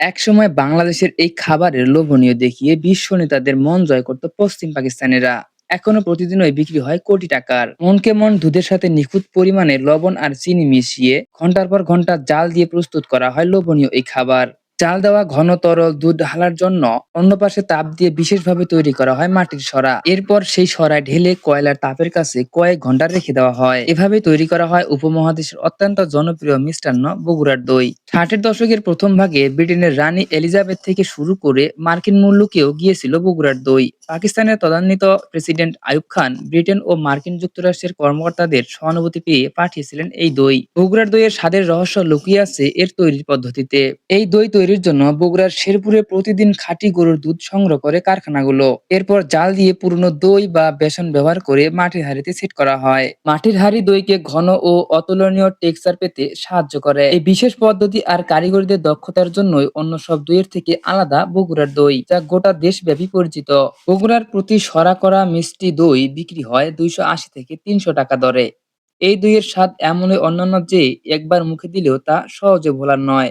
একসময় বাংলাদেশের এই খাবারের লোভনীয় দেখিয়ে বিশ্ব নেতাদের মন জয় করত পশ্চিম পাকিস্তানেরা। এখনও প্রতিদিনই বিক্রি হয় কোটি টাকার। মনকে মন দুধের সাথে নিখুঁত পরিমাণে লবণ আর চিনি মিশিয়ে ঘণ্টার পর ঘণ্টা জাল দিয়ে প্রস্তুত করা হয় লোভনীয় এই খাবার। চাল দেওয়া ঘন তরল দুধ ঢালার জন্য অন্য পাশে তাপ দিয়ে বিশেষভাবে তৈরি করা হয় মাটির সরা। এরপর সেই সরায় ঢেলে কয়লার তাপের কাছে কয়েক ঘণ্টা রেখে দেওয়া হয়। এভাবে তৈরি করা হয় উপমহাদেশের অত্যন্ত জনপ্রিয় মিষ্টান্ন বগুড়ার দই। ষাটের দশকের প্রথম ভাগে ব্রিটেনের রানী এলিজাবেথ থেকে শুরু করে মার্কিন মূল্যকেও গিয়েছিল বগুড়ার দই। পাকিস্তানের তদান্বিত প্রেসিডেন্ট আইয়ুব খান ব্রিটেন ও মার্কিন যুক্তরাষ্ট্রের কর্মকর্তাদের সহানুভূতি পেয়ে পাঠিয়েছিলেন এই দই। বগুড়ার দইয়ের স্বাদের রহস্য লুকিয়ে আছে এর তৈরির পদ্ধতিতে। এই দই তৈরির জন্য বগুড়ার শেরপুরে প্রতিদিন খাঁটি গরুর দুধ সংগ্রহ করে কারখানাগুলো। এরপর জাল দিয়ে পুরনো দই বা বেসন ব্যবহার করে মাটির হাঁড়িতে সেট করা হয়। মাটির হাঁড়ি দইকে ঘন ও অতুলনীয় টেক্সচার পেতে সাহায্য করে। এই বিশেষ পদ্ধতি আর কারিগরদের দক্ষতার জন্যই অন্য সব দইয়ের থেকে আলাদা বগুড়ার দই, যা গোটা দেশব্যাপী পরিচিত। বগুড়ার প্রতি সরা করা মিষ্টি দই বিক্রি হয় দুইশো আশি থেকে তিনশো টাকা দরে। এই দইয়ের স্বাদ এমনই অন্যান্য যে একবার মুখে দিলেও তা সহজে ভোলার নয়।